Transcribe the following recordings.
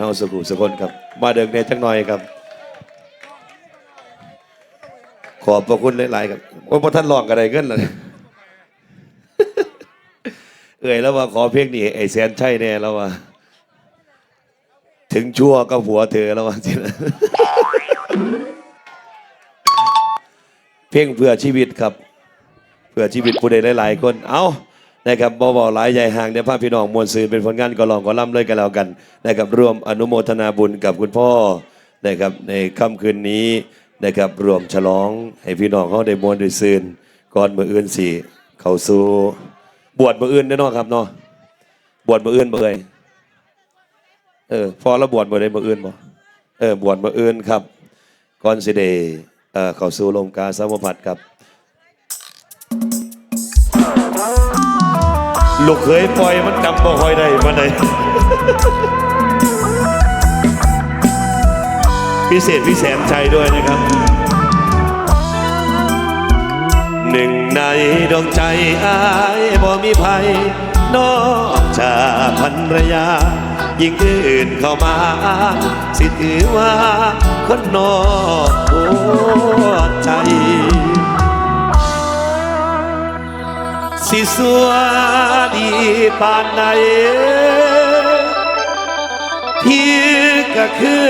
เฮาสุขุสุคนครับ มาเดิกเนจังหน่อยครับ ขอบพระคุณหลายๆครับว่าพระท่านลองกันอะไรเงินล่ะเลยเอ่ยแล้วว่าขอเพลงนี้ไอ้แสนใช่แน่แล้วว่า ถึงชั่วก็ผัวเธอแล้วว่าจริงเพลงเพื่อชีวิตครับ เพื่อชีวิตผู้ใดหลายๆคน เอา นะครับบอบหลายใหญ่ห่างเดี๋ยวพาพี่น้องมวลซืนเป็นผลงานก็ลองก็ล่ำเลยกันแล้วกันนะครับร่วมอนุโมทนาบุญกับคุณพ่อนะครับในค่ำคืนนี้นะครับรวมฉลองให้พี่น้องเขาได้มวลได้ซืนก่อนมืออื่นสี่เขาสู่บวชมืออื่นแน่นอนครับเนาะบวชมืออื่นบ่เอ่ยเออพอแล้วบวชมือใดมืออื่นบ่เออบวชมืออื่นครับก่อนสิเดเออเขาสู่ลมกาสาวพัดครับ ลูกเคยปล่อยมันจำบ่ค่อยได้มาไหนพิเศษพิแสนใจด้วยนะครับ หนึ่งในดวงใจอายบ่มีภัยนอกจากภรรยา ยิ่งอื่นเข้ามาสิถือว่าคนนอกหัวใจ สิสัวดีปานใดพี่ก็คือ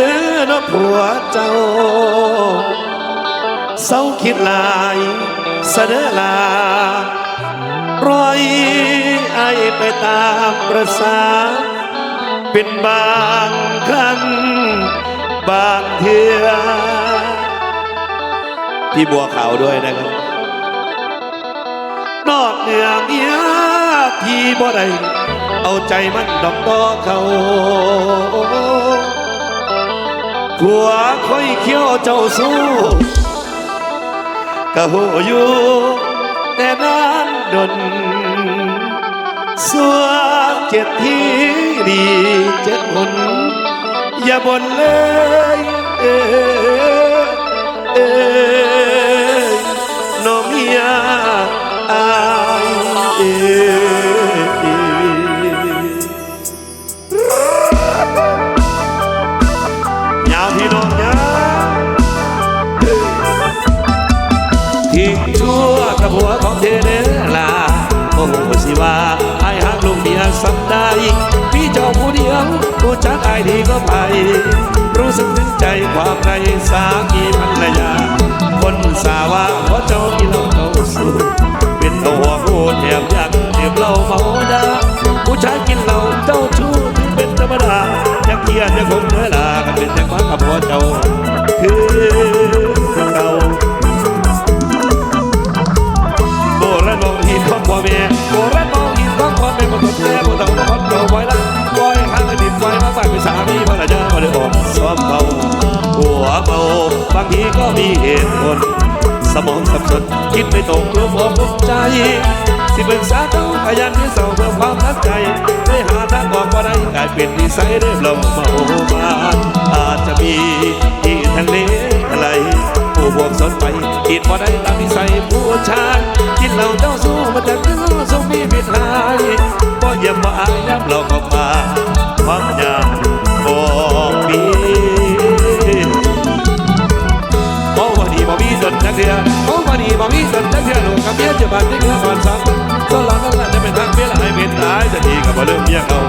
นอผัวเจ้าเศร้าคิดลายเสนอลารอยไอไปตามประสาเป็นบางครั้งบางเทือพี่บัวขาวด้วยนะครับ นอกเหนือเมียพี่บ่ได้เอาใจมันดอกต่อเขาผัวค่อยเขี้ยวเจ้าสู้กะหูอยู่แต่นานดนสัวเจ็ดที่ดีเจ็ดหนอย่าบ่นเลยเออเออน้องเมีย ยาวพี่น้องยาทิ้งชั่วกับหัวของเธอเด้อล่ะโอ้โหสิว่าไอ้หักลูกเมียสัมได้พี่เจ้าผู้เดียวผู้จักไอ้ดีก็ไป รู้สึกถึงใจความในสามีภรรยา คนสาวาเพราะเจ้ากินเหล้าเขาสู้เป็นตัวหัวผู้แถมยังดื่ ชายกินเหล้าเจ้าชู้ที่เป็นธรรมดาอยากเกียดอยากคงเนื้อลากันเป็นอย่ความกับพ่อเจ้าคือเก่าโบราณมองหินของพ่อแม่โบราณมองหินของพ่อแม่บ่ต้องแม่บ่ต้องมาคนเดียวไว้ละปล่อยข้างดินปล่อยมาฝากเป็นสามีภรรยาบ่ได้ออกซ้อมเมาหัวเมาบางทีก็มีเหตุผล มองสับสนคิดไม่ตรงกลัวความภูมิใจ สิปรึกษาเจ้าขยันที่เศร้าเพื่อความรักใจได้หาทางออกบ่ได้กลายเป็นนิสัยเริ่มลงเมามานอาจจะมีที่ทะเลอะไร ผู้บวกสนไปกินบ่ได้ตามนิสัยผู้ชายกินเหล้าเจ้าสู้มาจากเนื้องสู้มีพิษหายบ่เยี่ยมบ่อายย้ำเราเข้า เริ่มเมียเขา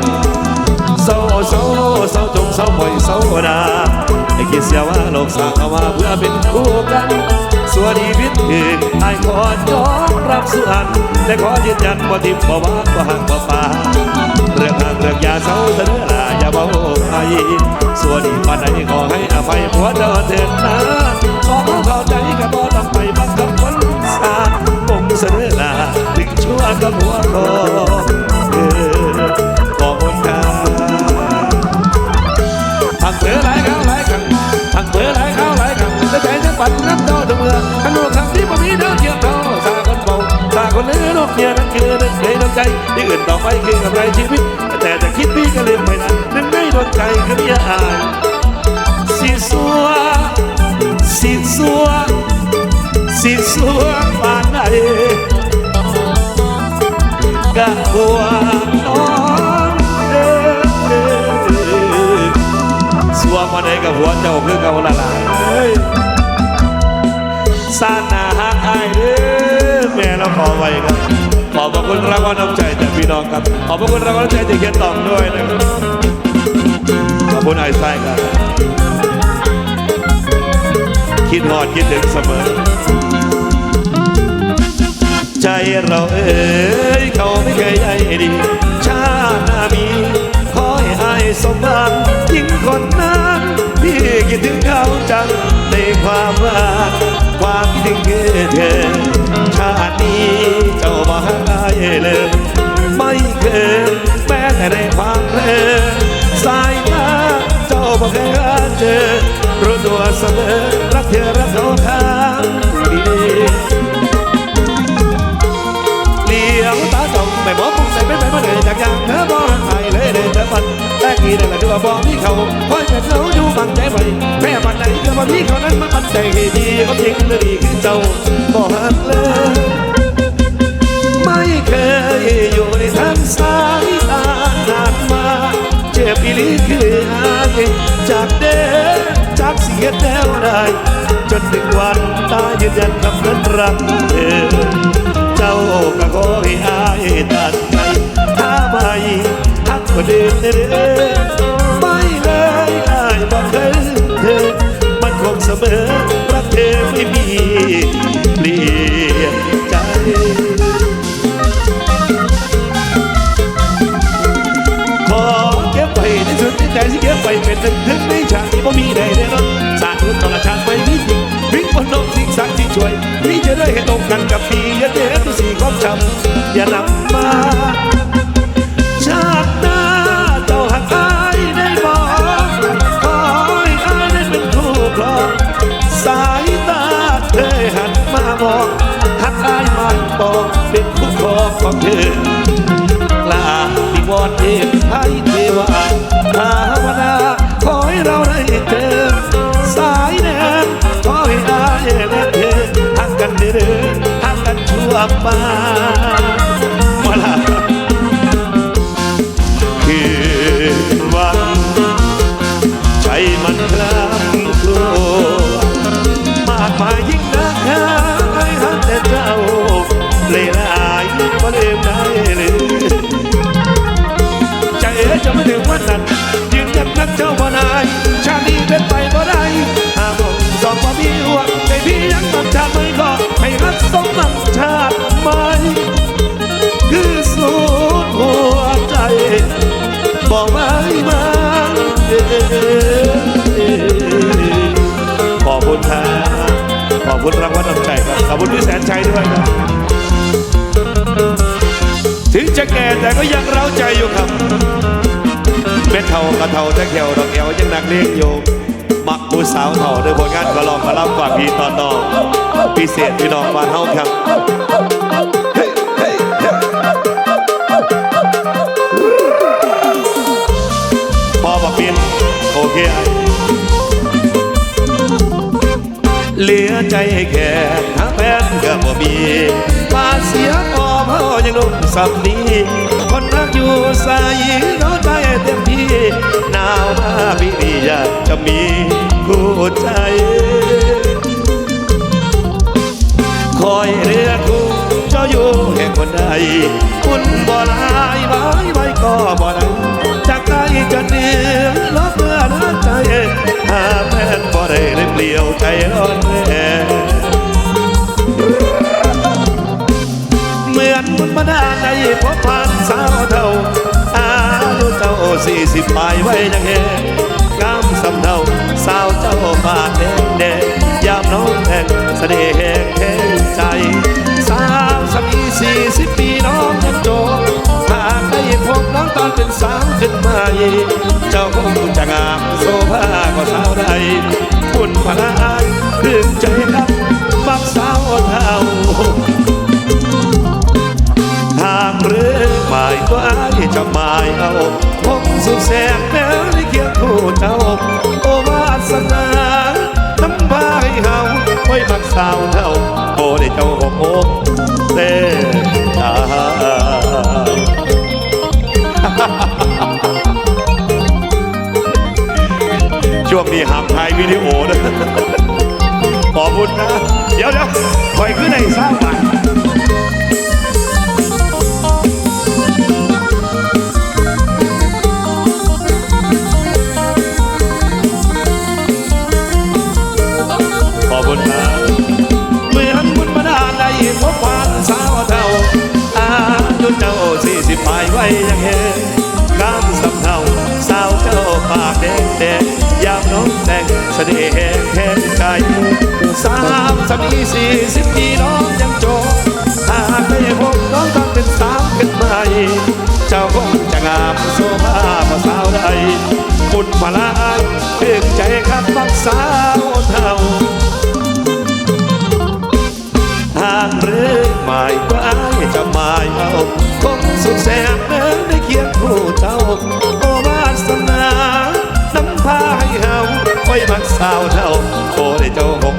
เศร้าเศร้าเศร้าจงเศร้าบ่อยเศร้าดาไอ้คิดเสียว่าโลกสางเอามาเพื่อเป็นคู่กันสวัสดีพิษคือไอ้ขอยอมรับสุอันและขอยืนยันว่าทิมบ่ว่าบ่ห่างบ่ป่าเรื่องห่างเรื่องยาเศร้าเสนอลาอย่าเบาไปสวัสดีปานใดขอให้อภัยผัวเดินเถิดนะขอเข้าใจกับบ่ต้องไปบังคับคนสาผมเสนอลาถึงชั่วกับหัวคอเออ เบื่อหลายครั้งหลายครั้งแต่ใจจะปั่นน้ำเต้าทุกเมื่อขันโลกทางที่บ่มีเดินเกี่ยวเท่าสาคนเบาสาคนเนื้อลูกเมียนั่นคือนึ่งในดวงใจที่อื่นต่อไปคือกำไรชีวิต หัวเจ้าคือเก่าละล่ะสร้างหนาฮักอายเด้อแม่เราขอไว้ครับขอบพระคุณรางวัลน้ำใจจากพี่น้องครับ ขอบพระคุณรางวัลน้ำใจจากเขียนตองด้วยนะครับขอบคุณไอ้ไส้ครับคิดฮอดคิดถึงเสมอ ใจเราเอ้ยเขาไม่เคยใยดี ชาติหน้ามีขอให้อายสมหวังยิ่งคนนั้น พี่คิดถึงเขาจังในความรักความคิดถึงเธอชาตินี้เจ้ามาหาอเลยไม่เคยแม้แต่ในความเพลินสายตาเจ้าบ่เคยเจอรู้ตัวเสมอรักเธอรักเขา กี่นั่นแหละที่ว่าบอกพี่เขาคอยแต่เขาอยู่บังใจไว้แม่บันไหนก็ว่าพี่เขานั้นมันบันใจให้ดีก็ทิ้งเลยดีคือเจ้าบอกหักเลยไม่เคยอยู่ในทางสายตาหากมาเจ็บอีลีคืออายจากเด้จากเสียแล้วได้จนถึงวันตายยืนยันคำนั้นรักเธอเจ้าก็ขอให้อายตัดใจถ้าไม่ ทักคนอื่นเด้อไม่เลยอายบอกเคยเธอมันคงเสมอรักเธอไม่มีเปลี่ยนใจขอเก็บไว้ในสุดที่ใจที่เก็บไว้เป็นถึงถึงในฉากที่บ่มีใดแน่นอนสาธุต่อละชาติไม่มีจริงวิ่งบนนกสิ่งศักดิ์ที่ช่วยนี่จะได้เห็นตรงกันกับปีอย่าเด็ดตัวสี่ความจำอย่านำ เป็นไปบ่ได้หาโมงสองบ่มีหวังใจพี่ยังต้องชาติไม่ก็ให้รักสมนังชาติไม่คือสุดหัวใจบอกไม่มาเอ่ยขอบคุณครับขอบคุณรางวัลน้ำใจครับขอบคุณพี่แสนชัยด้วยครับถึงจะแก่แต่ก็ยังเร้าใจอยู่ครับเป็นเท่ากระเท่าแต่แขวดอกแอวยังหนักเลี้ยงอยู่มักผู้ สาวเท่าด้วยผลงานก็ลองมารับฝากพี่ตอนน้องพิเศษพี่น้องมานเฮาครับเฮ้ยเฮ้ยเฮ้ยพอบอกปินโอเคเหลือใจแค่หาแฟนก็บ่มีมาเสียพอเฮายังนุ่มสับนี้คนรักอยู่ใส่เขาใจ เต็มที่หนาวมาพี่นี่อยาจะมีคู่ใจ คอยเรียกคู่เจ้าอยู่แห่งคนใดคุณบ่ลายไว้ไว้ก็บ่ได้จากใจจะเหนือลบเมื่อนใจหาแม่นบ่ได้เลยเปลี่ยวใจร้อนแน่เหมือนมุนมาได้พบผ่าน ปลายไว้ยังแหงงามสำเนาสาวเจ้าบาดแดงแดงยามน้องแห่งเสน่ห์แห่งแห่งใจสาวสามีสี่สิบปีน้องยังโจหากได้พบน้องตอนเป็นสาวขึ้นมาอีกเจ้าคงจะงามโซภากว่าสาวใดคุณพลายคืนใจครับมักสาวเท่า หมายว่จะหมายเอาผมสุขแสนแม้ในเคียงคู่เจ้าโอวาสนาน้ำพายเฮาไว้มักสาวเท่าโอได้เจ้าอกอกเต้ตาชช่วงนี้ห้ามถ่ายวิดีโอนะขอบคุณนะ เดี๋ยวเดี๋ยวคอยขึ้นในเศร้าไปข โซภาพสาวใดบุญพลายถึงใจคักบักสาวเท่าหากหรือหมายว่าอายจะหมายเอาคงสุขแสนเดินได้เคียงคู่เจ้าโอวาสนานำพาให้เฮาไว้มักสาวเท่าโอได้เจ้าของ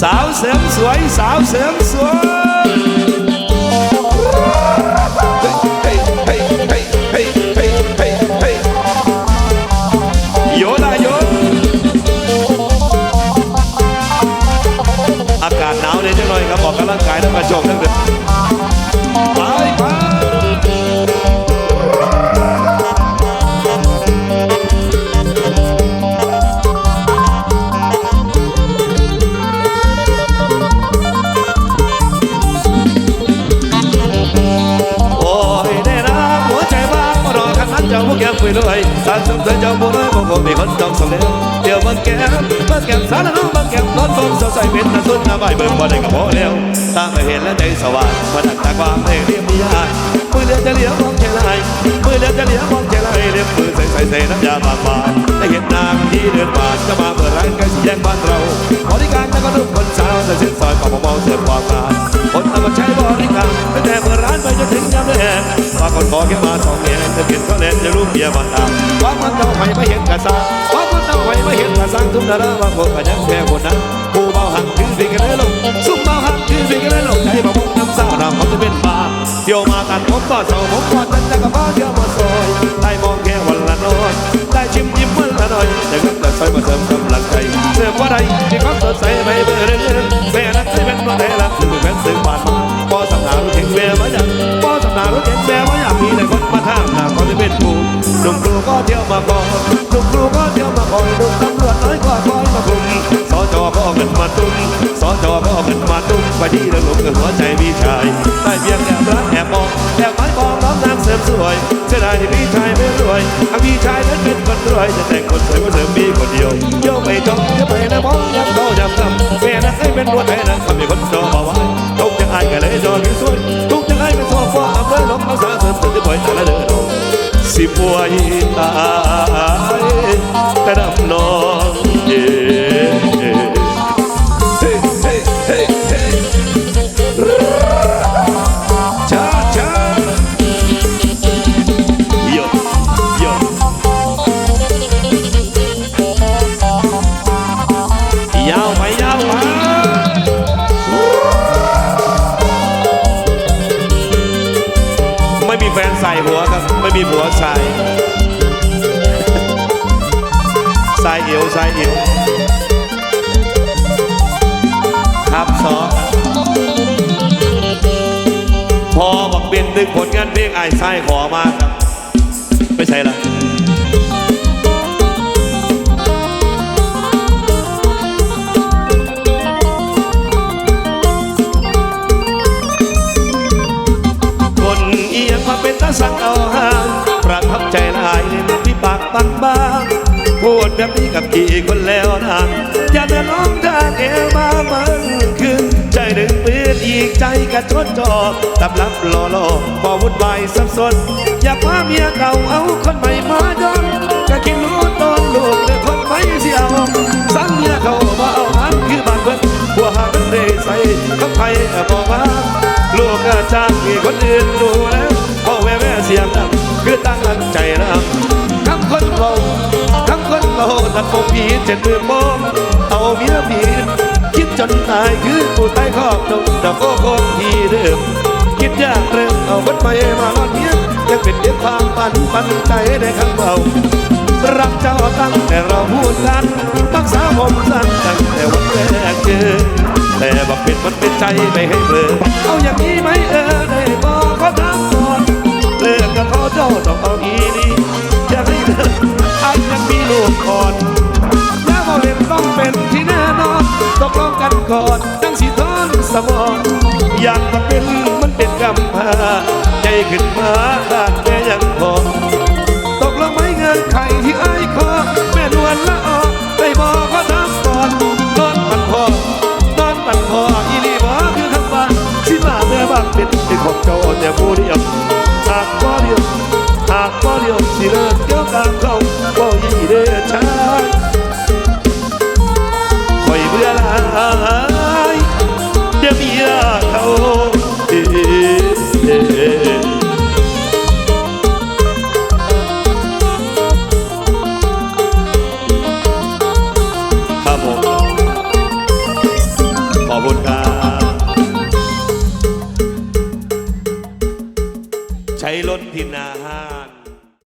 สาวเสริมสวยสาวเสริมสวยารสมเสเจ้าบัวน้อยบอกผมมีคนจองสำเร็จเดี๋ยวมันแก้มมันแก้มสารน้องมันแก้มร้อนฟงสดใสเป็นตาสุดหน้าใบเบิ่งบ่ได้กับพอแล้วตาไม่เห็นแล้วใจสว่างมาดักตาความเรียเรียบมียากมือเลี้ยจะเลี้ยมองเจไรมือเลี้ยจะเลี้ยมองเจไรเลี้ยมือใส่ใส่ใส่น้ำยาบางบานได้เห็นนางที่เดินผ่านจะมาเปิดร้านใกล้สี่แยกบ้านเราบริการจะก็ทุกคนสาวแต่เส้นซอยของมองเสือความงามคนทำมาใช้บริการตั้งแต่เปิดร้านไปจนถึงยามแลง ว่าคนขอแค่มาสองเมียจะเปลี่ยนก็เล่นจะรู้เมียมาตามว่ามันเจ้าไม่ไม่เห็นกระซังว่ามันเจ้าไม่ไม่เห็นกระซังทุกนาราว่าพวกขยันแค่คนนั้นผู้เบาหักถือสิ่งกันเลยลงซุ่มเบาหักถือสิ่งกันเลยลงใจบ่มุกน้ำสาวรำเขาจะเป็นบ้าเที่ยวมาตัดผมก็เศร้าผมก็จันจะกับบ้าเที่ยวมาซอยได้มองแค่วันละน้อยได้ชิมยิ้มวันละน่อยแต่ก็จะซอยมาเสริมกำลังใจเสริมว่าใดที่ความสดใสไม่เบื่อเรื่อยแม่นั้นที่เป็นวันไหนละคือเป็นสื่อ เอาเงินมาตุ้มสจก็เอาเงินมาตุ้มไปที่ระลุกกับหัวใจพี่ชายได้เพียงแอบรักแอบมองแอบหมายปองน้องนางเสริมสวยเสียดายที่พี่ชายไม่รวยถ้าพี่ชายนั้นเป็นคนรวยจะแต่งคนสวยมาเสริมมีคนเดียวโยกไม่จองจะไปนะมองย้ำโตย้ำซ้ำแม่นั้นให้เป็นรวยไทยนั้นทำให้คนจอมาไว้ทุกย่างไอ้ก็เลยจองที่สวยทุกย่างไอ้เป็นทั่วฟ้าอำเภอหนองเขาสาเสริมเสริมที่บ่อยแต่ละเดือนสิป่วยตายแต่ดำนองเย่ ใส่หัวครับ ไม่มีหัวใส่ใส่เอวใส่เอวครับสองพอบอกเป็นดึงผลงานเพลงไอ้ไส้ขอมาครับ ไม่ใช่ละ ยงมาเป็นตาสั่งเอาห่างประทับใจหลายที่ปากบางบางๆพูดแบบนี้กับกี่คนแล้วนะอย่าเดินน้องทางเอวมามันคือใจหนึ่งเปลี่ยนอีกใจกระชดจอบตับลับหล่อหล่อพอวุ่นวายสับสน อย่าพาเมียเก่าเอาคนใหม่มาดอนก็คิดรู้ตอนลูกแต่คนไม่เสียวสั่งเมียเขา หัวหางเดใส่กับใครบอกว่า ลูกอาจารย์มีคนอื่นดูแลพ่อแม่แม่เสียงดังคือตั้งใจนะคำคนเราคำคนเราตัดผมผีเจ็ดมือมองเอาเมียผีคิดจนตายคือผู้ใต้ครอบดงดอกโก้คงทีเดิมคิดยากเริ่มเอาวัดไปมาลอดเนี้ยยังเป็นเด็กความปันปันใจได้คำเบา รักเจ้าตั้งแต่เราพูดกันรักษาผมสั้นตั้งแต่วันแรกเจอแต่บอกเป็นมันเป็นใจไม่ให้เบลอเอาอย่างนี้ไหมเออได้บอกก็ทำก่อนเลิกกับเขาเจ้าต้องเอาอีนี่อย่าให้เลิกไอ้ยังมีลูกก่อนแล้วบอกเล่นต้องเป็นที่แน่นอนตกลงกันก่อนตั้งสีทอนสมองอยากมาเป็นมันเป็นกำพาใจขึ้นมาด้านแม่ยังพอ กลงไข่ที่ไอ้คอแม่นวลละออไอ้บอกก็ทำก่อนนอนมันพอนอนมันพออีลีบอคือคำว่าสิมาเมื่อบ้านเป็นเป็นของเจ้าอ่อนแต่ผู้เดียวหากบ่เดียว